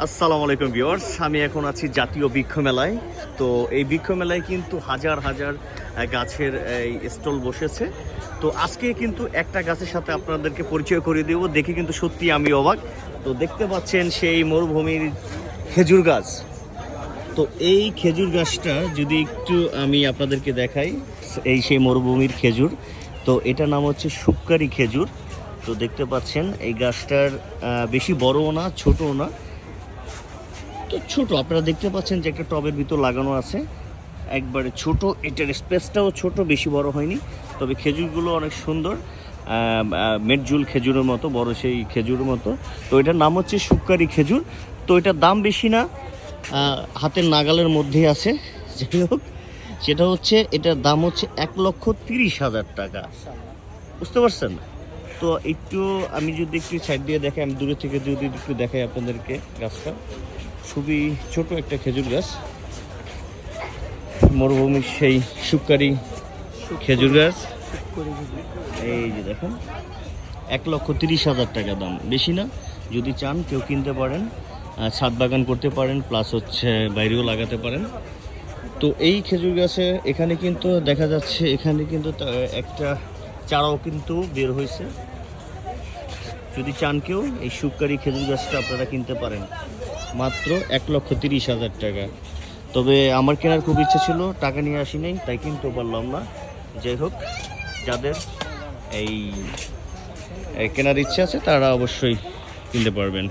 আসসালামু আলাইকুম ভিউয়ার্স, আমি এখন আছি জাতীয় বৃক্ষ মেলায় তো এই বৃক্ষ মেলায় কিন্তু হাজার হাজার গাছের, এই, স্টল বসেছে। তো আজকে কিন্তু একটা গাছের সাথে আপনাদেরকে পরিচয় করিয়ে দেবো। দেখে কিন্তু সত্যি আমি অবাক। তো দেখতে পাচ্ছেন সেই মরুভূমির খেজুর গাছ। তো এই খেজুর গাছটা যদি একটু আমি আপনাদেরকে দেখাই, এই সেই মরুভূমির খেজুর। তো এটা নাম হচ্ছে শুক্কারি খেজুর। তো দেখতে পাচ্ছেন, এই গাছটার বেশি বড়ও না, ছোটও না। তো ছোট, আপনারা দেখতে পাচ্ছেন যে একটা টবের ভিতর লাগানো আছে। একবারে ছোট, এটার স্পেসটাও ছোট, বেশি বড় হয়নি। তবে খেজুরগুলো অনেক সুন্দর। মেটজুল খেজুরের মতো, বড় সেই খেজুরের মতো। তো এটার নাম হচ্ছে শুক্কারি খেজুর। তো এটার দাম বেশি না হাতের নাগালের মধ্যেই আছে। যাই হোক, সেটা হচ্ছে, এটার দাম হচ্ছে এক লক্ষ তিরিশ হাজার টাকা। বুঝতে পারছেন? তো একটু আমি যদি একটু সাইড দিয়ে দেখাই, আমি দূরে থেকে যদি একটু দেখাই আপনাদেরকে গাছটা। খুবই ছোট একটা খেজুর গাছ। মরুভূমির সেই শুকারি খেজুর গাছ। এই যে দেখেন, এক লক্ষ তিরিশ হাজার টাকা দাম। বেশি না, যদি চান কেউ কিনতে পারেন ছাদ বাগান করতে পারেন প্লাস হচ্ছে বাইরেও লাগাতে পারেন। তো এই খেজুর গাছে এখানে কিন্তু দেখা যাচ্ছে, এখানে কিন্তু একটা চারাও কিন্তু বের হয়েছে। যদি চান কেউ, এই শুকারি খেজুর গাছটা আপনারা কিনতে পারেন। মাত্র এক লক্ষ তিরিশ হাজার টাকা। তবে আমার কেনার খুব ইচ্ছে ছিল, টাকা নিয়ে আসি নাই, তাই কিনতে পারলাম না। যাই হোক, যাদের এই কেনার ইচ্ছে আছে, তারা অবশ্যই কিনতে পারবেন।